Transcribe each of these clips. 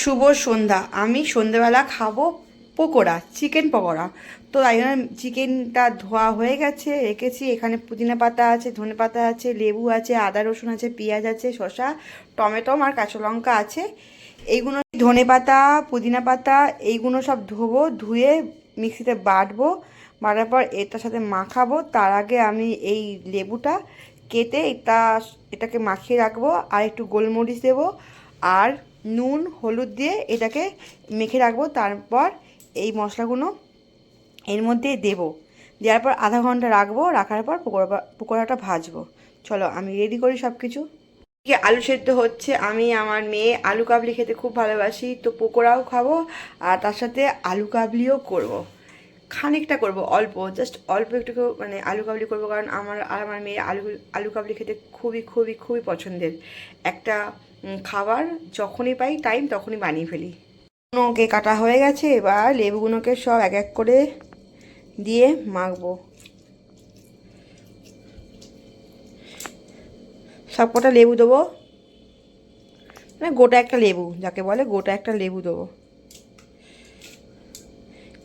শুভ সন্ধ্যা। আমি সন্ধ্যেবেলা খাব পকোড়া, চিকেন পকোড়া। তো তাই জন্য চিকেনটা ধোয়া হয়ে গেছে, রেখেছি। এখানে পুদিনা পাতা আছে, ধনে পাতা আছে, লেবু আছে, আদা, রসুন আছে, পেঁয়াজ আছে, শসা, টমেটো আর কাঁচা লঙ্কা আছে। এইগুলো ধনে পাতা, পুদিনা পাতা, এইগুলো সব ধোবো, ধুয়ে মিক্সিতে বাটবো। বাটার পর এটার সাথে মাখাবো। তার আগে আমি এই লেবুটা কেটে এটা, এটাকে মাখিয়ে রাখব। আর একটু গোলমরিচ দেবো। আর নুন, হলুদ দিয়ে এটাকে মেখে রাখব। তারপর এই মশলাগুলো এর মধ্যে দেব। দেওয়ার পর আধা ঘণ্টা রাখব। রাখার পর পকোড়া পকোড়াটা ভাজবো। চলো, আমি রেডি করি সব কিছু আলু সেদ্ধ হচ্ছে। আমি আমার মেয়ে আলু কাবলি খেতে খুব ভালোবাসি। তো পকোড়াও খাব আর তার সাথে আলু কাবলিও করব। খানিকটা করব, অল্প। জাস্ট অল্প একটু মানে আলু কাবলি করব। কারণ আমার আর আমার মেয়ে আলু আলু কাবলি খেতে খুবই খুবই খুবই পছন্দের। একটা খাবার যখনই পাই টাইম তখনই বানিয়ে ফেলি। ওকে কাটা হয়ে গেছে, এবার লেবুগুলোকে সব এক এক করে দিয়ে মাখবো। সব কটা লেবু দেবো। মানে গোটা একটা লেবু, যাকে বলে গোটা একটা লেবু দেবো।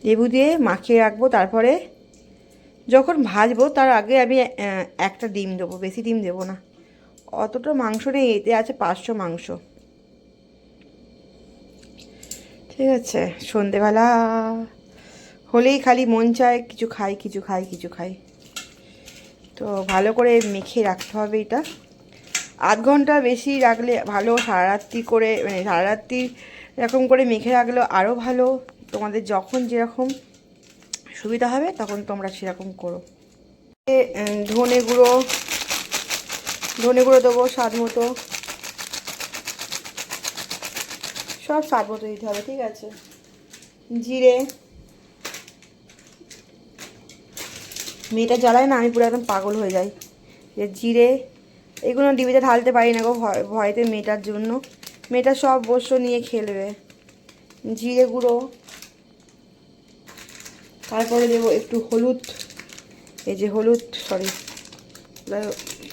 লেবু দিয়ে মাখিয়ে রাখব, তারপরে যখন ভাজবো, তার আগে আমি একটা ডিম দেবো, বেশি ডিম দেবো না। অতটা মাংস নেই, এতে আছে পাঁচশো মাংস। ঠিক আছে, সন্ধেবেলা হলেই খালি মন চায়, কিছু খাই কিছু খাই কিছু খাই। তো ভালো করে মেখে রাখতে হবে এটা। আধ ঘণ্টা বেশি রাখলে ভালো, সারারাত্রি করে মানে সারারাত্রি এরকম করে মেখে রাখলেও আরও ভালো। তোমাদের যখন যেরকম সুবিধা হবে, তখন তোমরা সেরকম করো। ধনে গুঁড়ো ধনে গুঁড়ো দেবো, স্বাদ মতো। সব স্বাদ মতো দিতে হবে, ঠিক আছে? জিরে। মেয়েটা জ্বালায় না, আমি পুরো একদম পাগল হয়ে যাই। যে জিরে, এগুলো ডিবিতে ঢালতে পারি না গো ভয় ভয়তে মেয়েটার জন্য। মেয়েটা সব বস্য নিয়ে খেলবে। জিরে গুঁড়ো। তারপরে দেবো একটু হলুদ। এই যে হলুদ সরি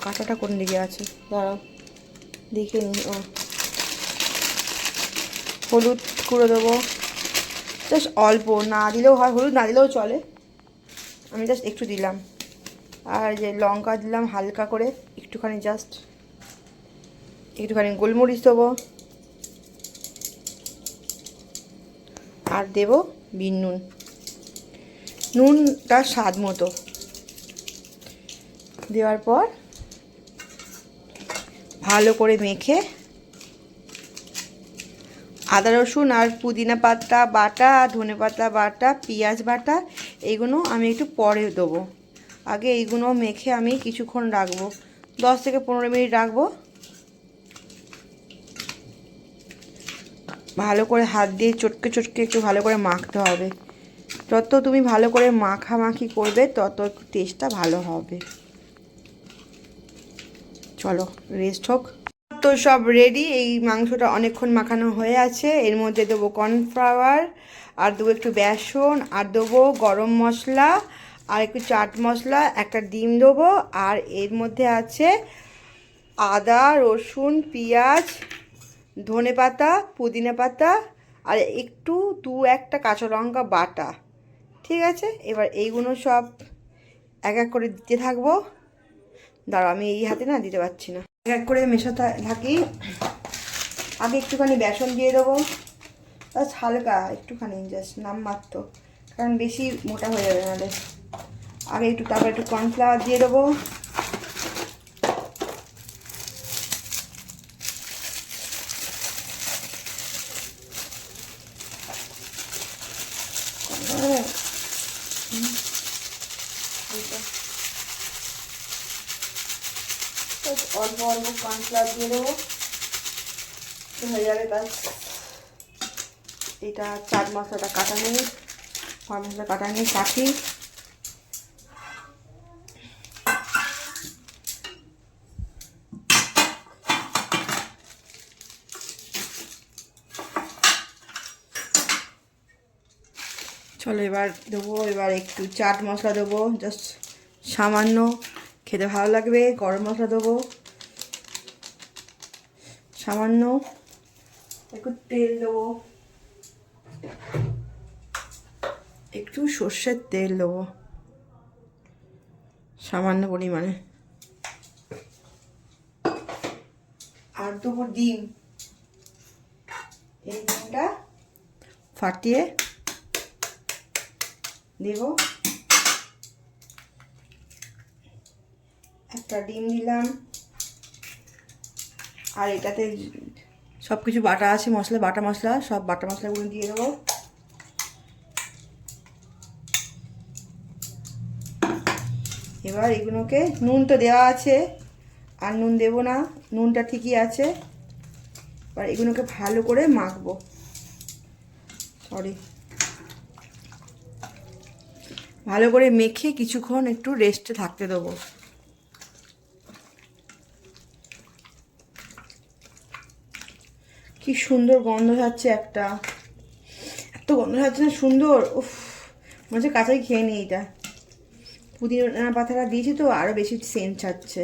কাঁটাটা কোন দিকে আছে? দাঁড়াও, দেখে নি ও হলুদ গুঁড়ো দেবো। জাস্ট অল্প, না দিলেও হয়, হলুদ না দিলেও চলে। আমি জাস্ট একটু দিলাম। আর যে লঙ্কা দিলাম হালকা করে, একটুখানি জাস্ট, একটুখানি গোলমরিচ দেবো। আর দেবো বিন, নুন। নুনটা স্বাদ মতো। দেওয়ার পর ভালো করে মেখে আদা রসুন আর পুদিনা পাতা বাটা, ধনে পাতা বাটা, পেঁয়াজ বাটা এইগুলো আমি একটু পরে দেবো। আগে এইগুলো মেখে আমি কিছুক্ষণ রাখব। দশ থেকে পনেরো মিনিট রাখব। ভালো করে হাত দিয়ে চটকে চটকে একটু ভালো করে মাখতে হবে। যত তুমি ভালো করে মাখামাখি করবে, তত টেস্টটা ভালো হবে। চলো রেস্ট হোক। তো সব রেডি এই মাংসটা অনেকক্ষণ মাখানো হয়ে আছে। এর মধ্যে দেবো কর্নফ্লাওয়ার আর দেবো একটু বেসন, আর দেবো গরম মশলা, আর একটু চাট মশলা, একটা ডিম দেবো, আর এর মধ্যে আছে আদা, রসুন, পেঁয়াজ, ধনে পাতা, পুদিনা পাতা, আর একটু দু একটা কাঁচা লঙ্কা বাটা। ঠিক আছে? এবার এইগুলো সব এক এক করে দিতে থাকব। দাঁড়াও, আমি এই হাতে না দিতে পারছি না। এক এক করে মেশাতে থাকি। আগে একটুখানি বেসন দিয়ে দেবো। জাস্ট হালকা একটুখানি জাস্ট নাম মাত্র। কারণ বেশি মোটা হয়ে যাবে আমাদের আগে একটু তারপর একটু কর্নফ্লাওয়ার দিয়ে দেবো। অল্প অল্প কর্নফ্লাওয়ার দিয়ে দেবো। হয়ে যাবে কাজ এটা চাট মশলাটা কাটা নেই গরম মশলা কাটা নেই কাঠি চলো এবার দেবো, এবার একটু চাট মশলা দেবো জাস্ট সামান্য। খেতে ভালো লাগবে, গরম মশলা দেবো। সামান্য একটু তেল দেবো। একটু সর্ষের তেল দেবো। সামান্য পরিমাণে। আর দেবো ডিম। এই ডিমটা ফাটিয়ে দেব। একটা ডিম দিলাম। আর এটাতে সব কিছু বাটা আছে, মশলা, বাটা মশলা, সব বাটা মশলাগুলো দিয়ে দেবো। এবার এগুলোকে, নুন তো দেওয়া আছে, আর নুন দেবো না, নুনটা ঠিকই আছে। এবার এগুলোকে ভালো করে মাখবো। সরি ভালো করে মেখে কিছুক্ষণ একটু রেস্টে থাকতে দেবো। কি সুন্দর গন্ধ যাচ্ছে একটা। এত গন্ধ যাচ্ছে না, সুন্দর। উফ, মনে হচ্ছে কাঁচাই খেয়ে নিই এটা। পুদিনা পাতাটা দিয়েছি তো আরও বেশি সেন্ট ছাড়ছে।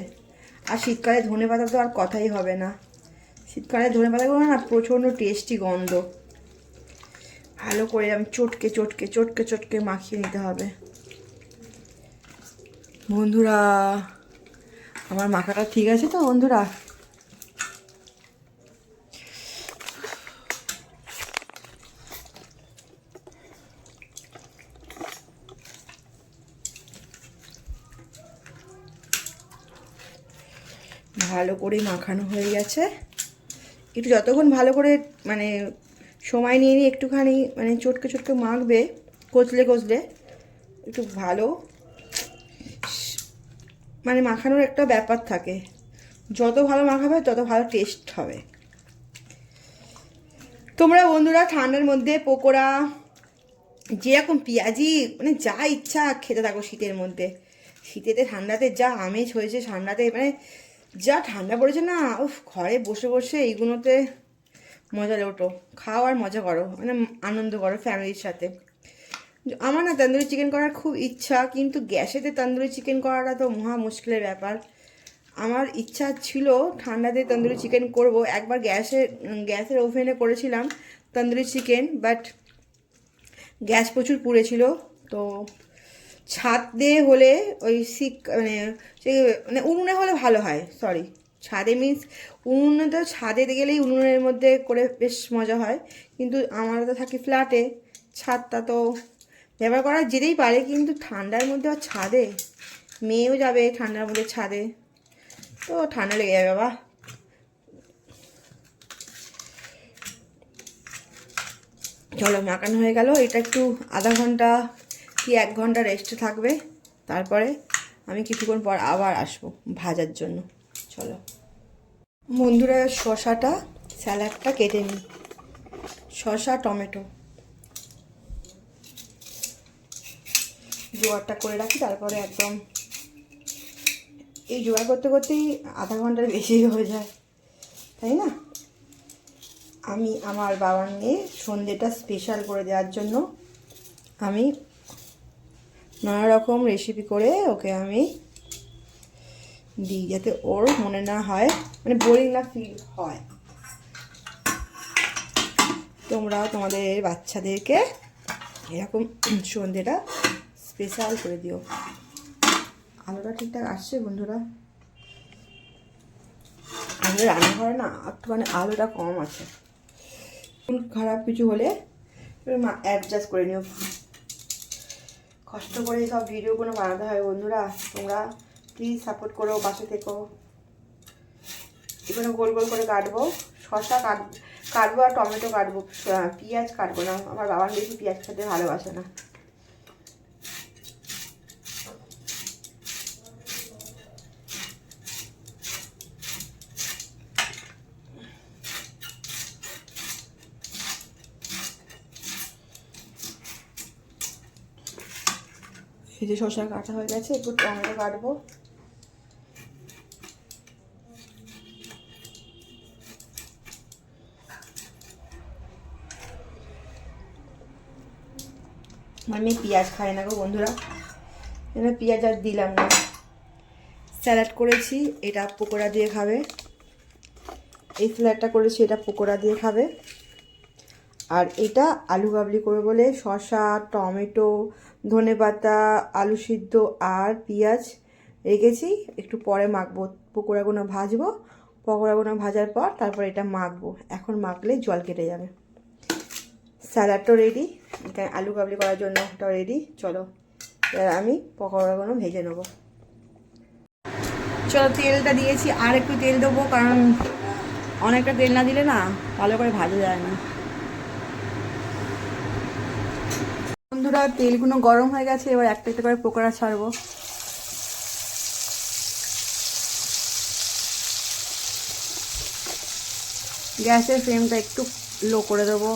আর শীতকালে ধনে পাতা তো আর কথাই হবে না। শীতকালে ধনে পাতাগুলো না প্রচণ্ড টেস্টি গন্ধ। ভালো করে আমি চটকে চটকে চটকে চটকে মাখিয়ে নিতে হবে। বন্ধুরা, আমার মাখাটা ঠিক আছে তো বন্ধুরা ভালো করে মাখানো হয়ে গেছে। একটু যতক্ষণ ভালো করে মানে সময় নিয়ে নিয়ে একটুখানি মানে চটকে চটকে মাখবে, কচলে কচলে, একটু ভালো মানে মাখানোর একটা ব্যাপার থাকে। যত ভালো মাখাবে, তত ভালো টেস্ট হবে। তোমরা বন্ধুরা, ঠান্ডার মধ্যে পকোড়া, যেরকম পেঁয়াজি মানে যা ইচ্ছা খেতে থাকো শীতের মধ্যে। শীতেতে ঠান্ডাতে যা আমেজ হয়েছে, ঠান্ডাতে মানে যা ঠান্ডা পড়েছে না, উফ, ঘরে বসে বসে এইগুলোতে মজা ওঠো। খাও আর মজা করো মানে আনন্দ করো ফ্যামিলির সাথে। আমার না তন্দুরি চিকেন করার খুব ইচ্ছা, কিন্তু গ্যাসেতে তন্দুরি চিকেন করাটা তো মহা মুশকিলের ব্যাপার। আমার ইচ্ছা ছিল ঠান্ডাতে তন্দুরি চিকেন করব। একবার গ্যাসে গ্যাসের ওভেনে করেছিলাম তন্দুরি চিকেন, বাট গ্যাস প্রচুর পুড়েছিল, তো ছাদ দিয়ে হলে ওই শিক মানে মানে উনুনে হলে ভালো হয় সরি ছাদে মিন্স উনুনে তো ছাদে গেলেই উনুনের মধ্যে করে বেশ মজা হয়, কিন্তু আমরা তো থাকি ফ্ল্যাটে ছাদটা তো ব্যবহার করা যেতেই পারে, কিন্তু ঠান্ডার মধ্যে আর ছাদে, মেয়েও যাবে ঠান্ডার মধ্যে ছাদে, তো ঠান্ডা লেগে যাবে বাবা। চলো, মাখানো হয়ে গেল, এটা একটু আধা ঘণ্টা কি এক ঘণ্টা রেস্টে থাকবে? তারপরে আমি কিছুক্ষণ পর আবার আসব ভাজার জন্য। চলো। বন্ধুরা, শশাটা, স্যালাডটা কেটে নিই। শশা, টমেটো। জোয়ারটা করে রাখি, তারপরে একদম এই জোগাড় করতে করতেই আধা ঘণ্টার বেশি হয়ে যায়, তাই না? আমি আমার বাবার নিয়ে সন্ধেটা স্পেশাল করে দেওয়ার জন্য আমি নানা রকম রেসিপি করে ওকে আমি দিই যাতে ওর মনে না হয় মানে বোরিং না ফিল হয়। তোমরা তোমাদের বাচ্চাদেরকে এরকম সন্ধেটা স্পেশাল করে দিও। আলুটা ঠিকঠাক আসছে বন্ধুরা? আমাদের রান্নাঘরে না একটুখানি আলোটা কম আছে। খারাপ কিছু হলে অ্যাডজাস্ট করে নিও। কষ্ট করে সব ভিডিওগুলো বানাতে হয়, বন্ধুরা। তোমরা প্লিজ সাপোর্ট করো, পাশে থেকো। এগুলো গোল গোল করে কাটবো। শশা কাট, কাটবো আর টমেটো কাটবো। পেঁয়াজ কাটবো না। আমার বাবার বেশি পেঁয়াজ খেতে ভালোবাসে না। এই যে শসা কাটা হয়ে গেছে, একটু টমেটো কাটবো। আমি পেঁয়াজ খাই না গো বন্ধুরা। এখানে পেঁয়াজ আর দিলাম না। স্যালাড করেছি, এটা পকোড়া দিয়ে খাবে। এই স্যালাডটা করেছি, এটা পকোড়া দিয়ে খাবে। আর এটা আলু কাবলি করে বলে শসা, টমেটো ধনেপাতা আলু সিদ্ধ আর পেঁয়াজ রেখেছি। একটু পরে মাখবো। পকোড়াগুলো ভাজবো। পকোড়াগুলো ভাজার পর তারপর এটা মাখবো। এখন মাখলে জল কেটে যাবে। স্যালাডটাও রেডি এখানে আলু কাবলি করার জন্য ওটাও রেডি চলো, এবার আমি পকোড়াগুলো ভেজে নেব। চলো, তেলটা দিয়েছি। আর একটু তেল দেবো, কারণ অনেকটা তেল না দিলে না ভালো করে ভাজা যায় না। বন্ধুরা তেলগুলো গরম হয়ে গেছে, এবার একটা একটা করে পোকোড়া ছাড়বো। গ্যাসের ফ্লেমটা একটু লো করে দেবো।